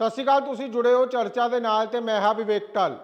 ਸਤਿ ਸ਼੍ਰੀ ਅਕਾਲ, ਤੁਸੀਂ ਜੁੜੇ ਹੋ ਚਰਚਾ ਦੇ ਨਾਲ ਤੇ ਮੈਂ ਹਾਂ ਵਿਵੇਕ ਟਲ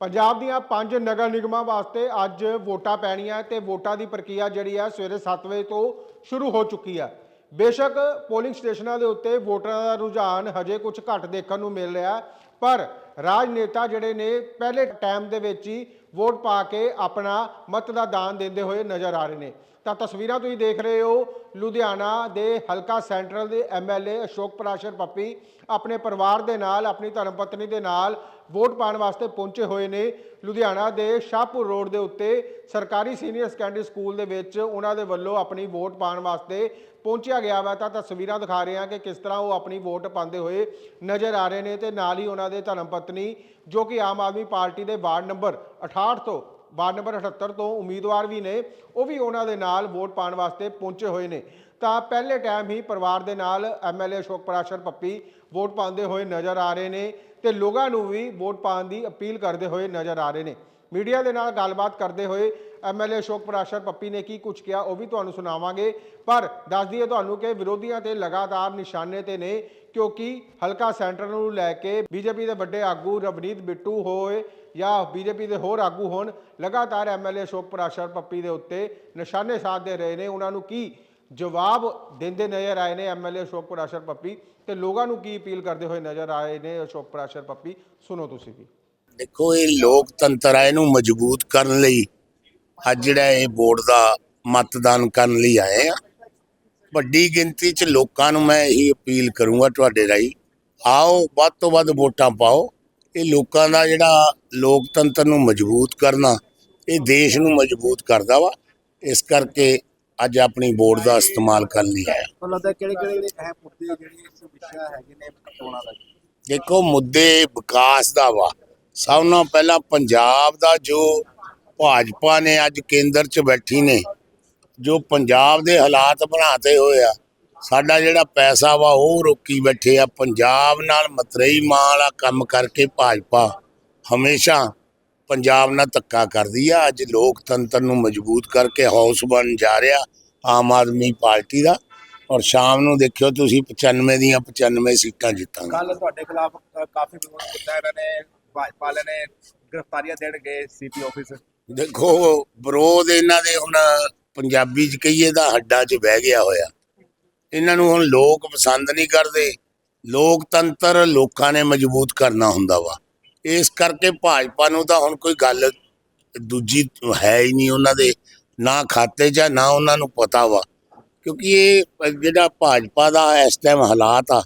ਪੰਜਾਬ ਦੀਆਂ ਪੰਜ ਨਗਰ ਨਿਗਮਾਂ ਵਾਸਤੇ ਅੱਜ ਵੋਟਾਂ ਪੈਣੀਆਂ ਤੇ ਵੋਟਾਂ ਦੀ ਪ੍ਰਕਿਰਿਆ ਜਿਹੜੀ ਹੈ ਸਵੇਰੇ 7 ਵਜੇ ਤੋਂ ਸ਼ੁਰੂ ਹੋ ਚੁੱਕੀ ਹੈ ਬੇਸ਼ੱਕ ਪੋਲਿੰਗ ਸਟੇਸ਼ਨਾਂ ਦੇ ਉੱਤੇ ਵੋਟਰਾਂ ਦਾ ਰੁਝਾਨ ਹਜੇ ਕੁਝ ਘੱਟ ਦੇਖਣ ਨੂੰ ਮਿਲ ਰਿਹਾ, ਪਰ ਰਾਜਨੇਤਾ ਜਿਹੜੇ ਨੇ ਪਹਿਲੇ ਟਾਈਮ ਦੇ ਵਿੱਚ ਹੀ ਵੋਟ ਪਾ ਕੇ ਆਪਣਾ ਮਤ ਦਾ ਦਾਨ ਦਿੰਦੇ ਹੋਏ ਨਜ਼ਰ ਆ ਰਹੇ ਨੇ। ਤਾਂ ਤਸਵੀਰਾਂ ਤੁਸੀਂ ਦੇਖ ਰਹੇ ਹੋ, ਲੁਧਿਆਣਾ ਦੇ ਹਲਕਾ ਸੈਂਟਰਲ ਦੇ ਐਮਐਲਏ ਅਸ਼ੋਕ ਪ੍ਰਾਸ਼ਰ ਪੱਪੀ ਆਪਣੇ ਪਰਿਵਾਰ ਦੇ ਨਾਲ, ਆਪਣੀ ਧਰਮ ਪਤਨੀ ਦੇ ਨਾਲ ਵੋਟ ਪਾਉਣ ਵਾਸਤੇ ਪਹੁੰਚੇ ਹੋਏ ਨੇ। ਲੁਧਿਆਣਾ ਦੇ ਸ਼ਾਹਪੁਰ ਰੋਡ ਦੇ ਉੱਤੇ ਸਰਕਾਰੀ ਸੀਨੀਅਰ ਸੈਕੰਡਰੀ ਸਕੂਲ ਦੇ ਵਿੱਚ ਉਹਨਾਂ ਦੇ ਵੱਲੋਂ ਆਪਣੀ ਵੋਟ ਪਾਉਣ ਵਾਸਤੇ ਪਹੁੰਚਿਆ ਗਿਆ ਵਾ। ਤਾਂ ਤਸਵੀਰਾਂ ਦਿਖਾ ਰਹੇ ਹਾਂ ਕਿ ਕਿਸ ਤਰ੍ਹਾਂ ਉਹ ਆਪਣੀ ਵੋਟ ਪਾਉਂਦੇ ਹੋਏ ਨਜ਼ਰ ਆ ਰਹੇ ਨੇ ਤੇ ਨਾਲ ਹੀ ਉਹਨਾਂ ਦੇ ਧਰਮ ਪਤਨੀ ਜੋ ਕਿ ਆਮ ਆਦਮੀ ਪਾਰਟੀ ਦੇ ਵਾਰਡ ਨੰਬਰ 68 ਤੋਂ ਵਾਰਡ ਨੰਬਰ 78 ਤੋਂ ਉਮੀਦਵਾਰ ਵੀ ਨੇ, ਉਹ ਵੀ ਉਹਨਾਂ ਦੇ ਨਾਲ ਵੋਟ ਪਾਉਣ ਵਾਸਤੇ ਪਹੁੰਚੇ ਹੋਏ ਨੇ। ਤਾਂ ਪਹਿਲੇ ਟਾਈਮ ਹੀ ਪਰਿਵਾਰ ਦੇ ਨਾਲ ਐਮਐਲਏ ਅਸ਼ੋਕ ਪ੍ਰਾਸ਼ਰ ਪੱਪੀ ਵੋਟ ਪਾਉਂਦੇ ਹੋਏ ਨਜ਼ਰ ਆ ਰਹੇ ਨੇ ਤੇ ਲੋਕਾਂ ਨੂੰ ਵੀ ਵੋਟ ਪਾਉਣ ਦੀ ਅਪੀਲ ਕਰਦੇ ਹੋਏ ਨਜ਼ਰ ਆ ਰਹੇ ਨੇ। ਮੀਡੀਆ ਦੇ ਨਾਲ ਗੱਲਬਾਤ ਕਰਦੇ ਹੋਏ ਐਮਐਲਏ ਅਸ਼ੋਕ ਪਰਾਸ਼ਰ ਪੱਪੀ ਨੇ ਕੀ ਕੁਝ ਕਿਹਾ ਉਹ ਵੀ ਤੁਹਾਨੂੰ ਸੁਣਾਵਾਂਗੇ। ਪਰ ਦੱਸ ਦਈਏ ਤੁਹਾਨੂੰ ਕਿ ਵਿਰੋਧੀਆਂ ਤੇ ਲਗਾਤਾਰ ਨਿਸ਼ਾਨੇ ਤੇ ਨੇ, ਕਿਉਂਕਿ ਹਲਕਾ ਸੈਂਟਰ ਨੂੰ ਲੈ ਕੇ ਬੀਜੇਪੀ ਦੇ ਵੱਡੇ ਆਗੂ ਰਵਨੀਤ ਬਿੱਟੂ ਹੋਏ ਜਾਂ ਬੀਜੇਪੀ ਦੇ ਹੋਰ ਆਗੂ ਹੋਣ, ਲਗਾਤਾਰ ਐਮਐਲਏ ਅਸ਼ੋਕ ਪਰਾਸ਼ਰ ਪੱਪੀ ਦੇ ਉੱਤੇ ਨਿਸ਼ਾਨੇ ਸਾਧਦੇ ਰਹੇ ਨੇ। ਉਹਨਾਂ ਨੂੰ ਕੀ ਜਵਾਬ ਦਿੰਦੇ ਨਜ਼ਰ ਆਏ ਨੇ ਐਮਐਲਏ ਅਸ਼ੋਕ ਪਰਾਸ਼ਰ ਪੱਪੀ ਤੇ ਲੋਕਾਂ ਨੂੰ ਕੀ ਅਪੀਲ ਕਰਦੇ ਹੋਏ ਨਜ਼ਰ ਆਏ ਨੇ ਅਸ਼ੋਕ ਪਰਾਸ਼ਰ ਪੱਪੀ? ਸੁਣੋ ਤੁਸੀਂ ਵੀ। ਦੇਖੋ, ਇਹ ਲੋਕਤੰਤਰ ਹੈ ਇਹਨੂੰ ਮਜ਼ਬੂਤ ਕਰਨ ਲਈ ਅੱਜ ਜਿਹੜਾ ਇਹ ਵੋਟ ਦਾ ਮਤਦਾਨ ਕਰਨ ਲਈ ਆਏ ਆ। ਵੱਡੀ ਗਿਣਤੀ 'ਚ ਲੋਕਾਂ ਨੂੰ ਮੈਂ ਇਹੀ ਅਪੀਲ ਕਰੂੰਗਾ ਤੁਹਾਡੇ ਰਾਹੀਂ ਆਓ ਵੱਧ ਤੋਂ ਵੱਧ ਵੋਟਾਂ ਪਾਓ। ਇਹ ਲੋਕਾਂ ਦਾ ਜਿਹੜਾ ਲੋਕਤੰਤਰ ਨੂੰ ਮਜ਼ਬੂਤ ਕਰਨਾ ਇਹ ਦੇਸ਼ ਨੂੰ ਮਜ਼ਬੂਤ ਕਰਦਾ ਵਾ। ਇਸ ਕਰਕੇ ਅੱਜ ਆਪਣੀ ਵੋਟ ਦਾ ਇਸਤੇਮਾਲ ਕਰਨ ਲਈ ਆਇਆ। ਤੁਹਾਨੂੰ ਲੱਗਦਾ ਕਿਹੜੇ ਕਿਹੜੇ ਅਹਿਮ ਮੁੱਦੇ ਜਿਹੜੇ ਇਸ ਵਿਸ਼ਾ ਹੈਗੇ ਨੇ ਚੋਣਾਂ ਦਾ ਦੇਖੋ ਮੁੱਦੇ ਵਿਕਾਸ ਦਾ ਵਾ। ਸਭ ਨਾਲੋਂ ਪਹਿਲਾਂ ਪੰਜਾਬ ਦਾ ਜੋ ਭਾਜਪਾ ਨੇ ਅੱਜ ਕੇਂਦਰ 'ਚ ਬੈਠੀ ਨੇ, ਜੋ ਪੰਜਾਬ ਦੇ ਹਾਲਾਤ ਬਣਾਤੇ ਹੋਏ ਆ। ਸਾਡਾ ਜਿਹੜਾ ਪੈਸਾ ਵਾ, ਉਹ ਰੋਕੀ ਬੈਠੇ ਆ। ਪੰਜਾਬ ਨਾਲ ਮਤਰੇਈ ਮਾਂ ਵਾਲਾ ਕੰਮ ਕਰਕੇ ਭਾਜਪਾ ਹਮੇਸ਼ਾ ਪੰਜਾਬ ਨਾਲ ਧੱਕਾ ਕਰਦੀ ਆ। ਅੱਜ ਲੋਕਤੰਤਰ ਨੂੰ ਮਜ਼ਬੂਤ ਕਰਕੇ ਹਾਊਸ ਬਣ ਜਾ ਰਿਹਾ ਆਮ ਆਦਮੀ ਪਾਰਟੀ ਦਾ। ਔਰ ਸ਼ਾਮ ਨੂੰ ਦੇਖਿਓ ਤੁਸੀਂ 95 ਦੀਆਂ 95 ਸੀਟਾਂ ਜਿੱਤਾਂਗੇ। ਕੱਲ ਤੁਹਾਡੇ ਖਿਲਾਫ ਕਾਫੀ ਵਿਰੋਧ ਕੀਤਾ ਇਹਨਾਂ ਨੇ। ਭਾਜਪਾ ਵਾਲਿਆਂ ਨੇ ਗ੍ਰਿਫਤਾਰੀਆਂ ਦੇਣ ਗਏ ਸੀਪੀ ਆਫਿਸ। ਦੇਖੋ, ਵਿਰੋਧ ਇਹਨਾਂ ਦੇ ਹੁਣ ਪੰਜਾਬੀ ਚ ਕਹੀਏ ਤਾਂ ਹੱਡਾਂ 'ਚ ਬਹਿ ਗਿਆ ਹੋਇਆ। ਇਹਨਾਂ ਨੂੰ ਹੁਣ ਲੋਕ ਪਸੰਦ ਨਹੀਂ ਕਰਦੇ। ਲੋਕਤੰਤਰ ਲੋਕਾਂ ਨੇ ਮਜ਼ਬੂਤ ਕਰਨਾ ਹੁੰਦਾ ਵਾ। ਇਸ ਕਰਕੇ ਭਾਜਪਾ ਨੂੰ ਤਾਂ ਹੁਣ ਕੋਈ ਗੱਲ ਦੂਜੀ ਹੈ ਹੀ ਨਹੀਂ ਉਹਨਾਂ ਦੇ। ਨਾ ਖਾਤੇ 'ਚ ਨਾ ਉਹਨਾਂ ਨੂੰ ਪਤਾ ਵਾ। ਕਿਉਂਕਿ ਇਹ ਜਿਹੜਾ ਭਾਜਪਾ ਦਾ ਇਸ ਟਾਈਮ ਹਾਲਾਤ ਆ,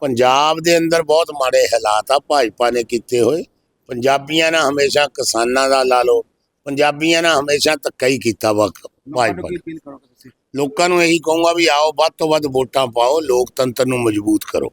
ਪੰਜਾਬ ਦੇ ਅੰਦਰ ਬਹੁਤ ਮਾੜੇ ਹਾਲਾਤ ਆ ਭਾਜਪਾ ਨੇ ਕੀਤੇ ਹੋਏ। ਪੰਜਾਬੀਆਂ ਨਾਲ ਹਮੇਸ਼ਾ ਕਿਸਾਨਾਂ ਦਾ ਲਾ ਲਓ ਪੰਜਾਬੀਆਂ ਨਾਲ ਹਮੇਸ਼ਾ ਧੱਕਾ ਹੀ ਕੀਤਾ ਵਾ ਨੂੰ ਭਾਜਪਾ ਨੇ। ਅਪੀਲ ਕਰੋਗੇ ਤੁਸੀਂ ਲੋਕਾਂ ਨੂੰ ਇਹੀ ਕਹੂੰਗਾ ਵੀ ਆਓ ਵੱਧ ਤੋਂ ਵੱਧ ਵੋਟਾਂ ਪਾਓ ਲੋਕਤੰਤਰ ਨੂੰ ਮਜ਼ਬੂਤ ਕਰੋ